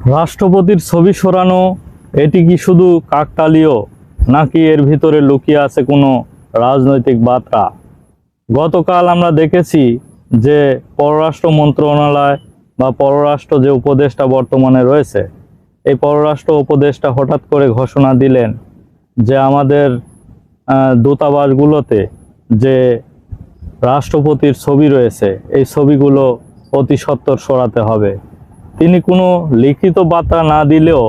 রাষ্ট্রপতির ছবি সরানো, এটি কি শুধু কাকতালীয়, নাকি এর ভিতরে লুকিয়ে আছে কোনো রাজনৈতিক বার্তা? গতকাল আমরা দেখেছি যে পররাষ্ট্র মন্ত্রণালয় বা পররাষ্ট্র যে উপদেষ্টা বর্তমানে রয়েছে, এই পররাষ্ট্র উপদেষ্টা হঠাৎ করে ঘোষণা দিলেন যে আমাদের দূতাবাসগুলোতে যে রাষ্ট্রপতির ছবি রয়েছে, এই ছবিগুলো অতি সত্বর সরাতে হবে। তিনি কোনো লিখিত বার্তা না দিলেও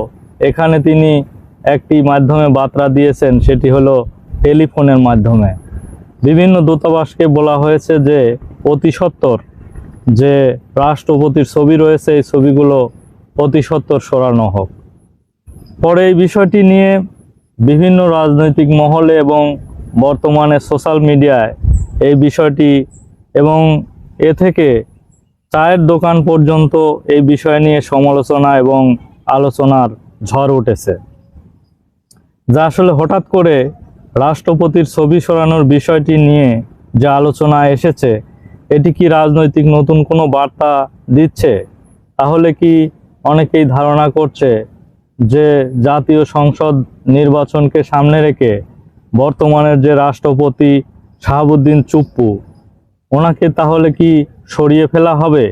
এখানে তিনি একটি মাধ্যমে বার্তা দিয়েছেন, সেটি হলো টেলিফোনের মাধ্যমে। বিভিন্ন দূতাবাসকে বলা হয়েছে যে, অতি সত্বর যে রাষ্ট্রপতির ছবি রয়েছে, এই ছবিগুলো অতি সত্বর সরানো হোক। পরে এই বিষয়টি নিয়ে বিভিন্ন রাজনৈতিক মহলে এবং বর্তমানে সোশ্যাল মিডিয়ায় এই বিষয়টি এবং এ থেকে চায়ের দোকান পর্যন্ত এই বিষয় নিয়ে সমালোচনা এবং আলোচনার ঝড় উঠেছে। যা আসলে হঠাৎ করে রাষ্ট্রপতির ছবি সরানোর বিষয়টি নিয়ে যে আলোচনা এসেছে, এটি কি রাজনৈতিক নতুন কোনো বার্তা দিচ্ছে? তাহলে কি অনেকেই ধারণা করছে যে জাতীয় সংসদ নির্বাচনকে সামনে রেখে বর্তমানের যে রাষ্ট্রপতি শাহাবুদ্দিন চুপ্পু ওনাকে তাহলে কি সরিয়ে ফেলা হবে?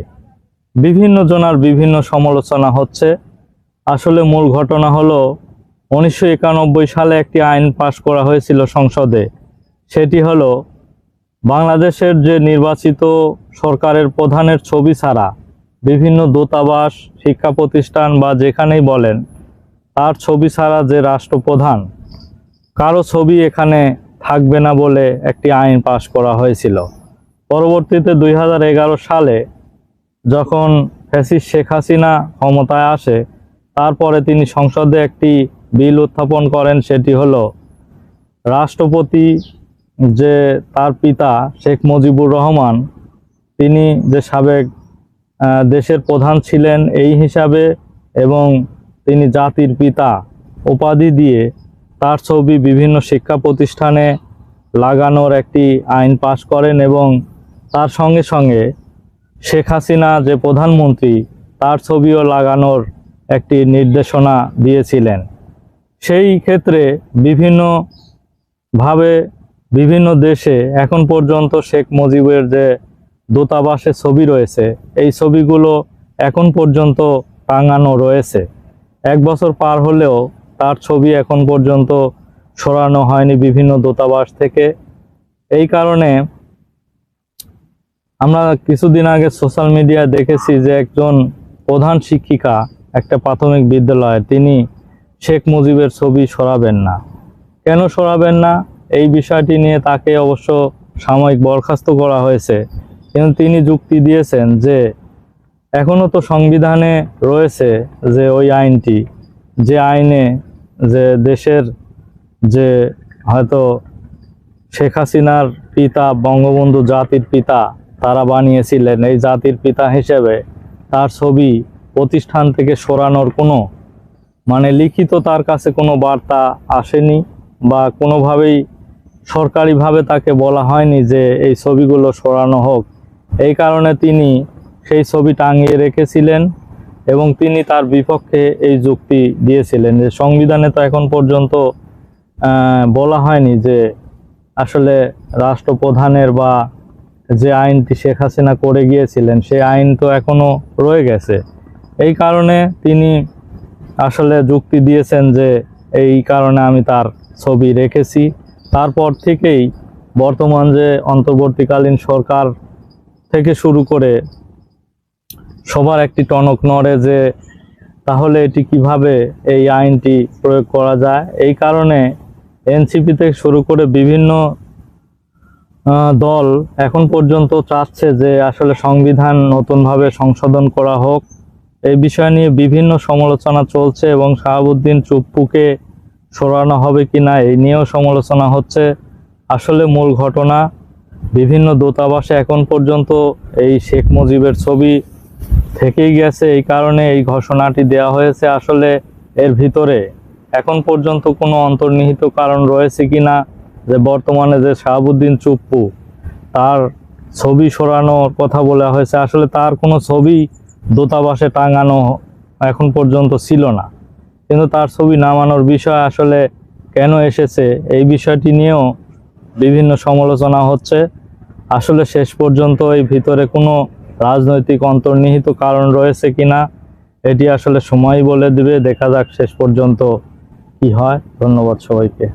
বিভিন্ন জনার বিভিন্ন সমালোচনা হচ্ছে। আসলে মূল ঘটনা হলো, উনিশশো একানব্বই সালে একটি আইন পাশ করা হয়েছিল সংসদে। সেটি হলো, বাংলাদেশের যে নির্বাচিত সরকারের প্রধানের ছবি ছাড়া বিভিন্ন দূতাবাস, শিক্ষা প্রতিষ্ঠান বা যেখানেই বলেন, তার ছবি ছাড়া যে রাষ্ট্রপ্রধান, কারও ছবি এখানে থাকবে না বলে একটি আইন পাশ করা হয়েছিল। পরবর্তীতে দুই হাজার এগারো সালে যখন ফ্যাসিস শেখ হাসিনা ক্ষমতায় আসে, তারপরে তিনি সংসদে একটি বিল উত্থাপন করেন, সেটি হল রাষ্ট্রপতি যে তার পিতা শেখ মুজিবুর রহমান, তিনি যে সাবেক দেশের প্রধান ছিলেন এই হিসাবে এবং তিনি জাতির পিতা উপাধি দিয়ে তার ছবি বিভিন্ন শিক্ষা প্রতিষ্ঠানে লাগানোর একটি আইন পাশ করেন এবং তার সঙ্গে সঙ্গে শেখ হাসিনা যে প্রধানমন্ত্রী, তার ছবিও লাগানোর একটি নির্দেশনা দিয়েছিলেন। সেই ক্ষেত্রে বিভিন্ন ভাবে বিভিন্ন দেশে এখন পর্যন্ত শেখ মুজিবের যে দূতাবাসের ছবি রয়েছে, এই ছবিগুলো এখন পর্যন্ত টাঙানো রয়েছে। এক বছর পার হলেও তার ছবি এখন পর্যন্ত সরানো হয়নি বিভিন্ন দূতাবাস থেকে। এই কারণে আমরা কিছুদিন আগে সোশ্যাল মিডিয়ায় দেখেছি যে একজন প্রধান শিক্ষিকা একটা প্রাথমিক বিদ্যালয়ে তিনি শেখ মুজিবের ছবি সরাবেন না। কেন সরাবেন না? এই বিষয়টি নিয়ে তাকে অবশ্য সাময়িক বরখাস্ত করা হয়েছে। কিন্তু তিনি যুক্তি দিয়েছেন যে এখনও তো সংবিধানে রয়েছে যে ওই আইনটি, যে আইনে যে দেশের যে হয়তো শেখ হাসিনার পিতা, বঙ্গবন্ধু জাতির পিতা তারা বানিয়েছিলেন এই জাতির পিতা হিসেবে। তার ছবি প্রতিষ্ঠান থেকে সরানোর কোনো মানে লিখিত তার কাছে কোনো বার্তা আসেনি বা কোনোভাবেই সরকারিভাবে তাকে বলা হয়নি যে এই ছবিগুলো সরানো হোক। এই কারণে তিনি সেই ছবি টাঙিয়ে রেখেছিলেন এবং তিনি তার বিপক্ষে এই যুক্তি দিয়েছিলেন যে সংবিধানে তো এখন পর্যন্ত বলা হয়নি যে আসলে রাষ্ট্রপ্রধানের বা যে আইনটি শেখ হাসিনা করে গিয়েছিলেন, সেই আইন তো এখনও রয়ে গেছে। এই কারণে তিনি আসলে যুক্তি দিয়েছেন যে এই কারণে আমি তার ছবি রেখেছি। তারপর থেকেই বর্তমান যে অন্তর্বর্তীকালীন সরকার থেকে শুরু করে সবার একটি টনক নড়ে যে তাহলে এটি কীভাবে এই আইনটি প্রয়োগ করা যায়। এই কারণে এনসিপি থেকে শুরু করে বিভিন্ন দল এখন পর্যন্ত চাচ্ছে যে আসলে সংবিধান নতুনভাবে সংশোধন করা হোক। এই বিষয় নিয়ে বিভিন্ন সমালোচনা চলছে এবং শাহাবুদ্দিন চুপ্পুকে সরানো হবে কি না, এই নিয়েও সমালোচনা হচ্ছে। আসলে মূল ঘটনা, বিভিন্ন দূতাবাসে এখন পর্যন্ত এই শেখ মুজিবের ছবি থেকেই গেছে, এই কারণে এই ঘোষণাটি দেওয়া হয়েছে আসলে এর ভিতরে। এখন পর্যন্ত কোনো অন্তর্নিহিত কারণ রয়েছে কিনা যে বর্তমানে যে শাহাবুদ্দিন চুপ্পু, তার ছবি সরানোর কথা বলা হয়েছে, আসলে তার কোনো ছবি দূতাবাসে টাঙানো এখন পর্যন্ত ছিল না। কিন্তু তার ছবি নামানোর বিষয় আসলে কেন এসেছে, এই বিষয়টি নিয়েও বিভিন্ন সমালোচনা হচ্ছে। আসলে শেষ পর্যন্ত এই ভিতরে কোনো রাজনৈতিক অন্তর্নিহিত কারণ রয়েছে কিনা, এটি আসলে সময় বলে দিবে। দেখা যাক শেষ পর্যন্ত কি হয়। ধন্যবাদ সবাইকে।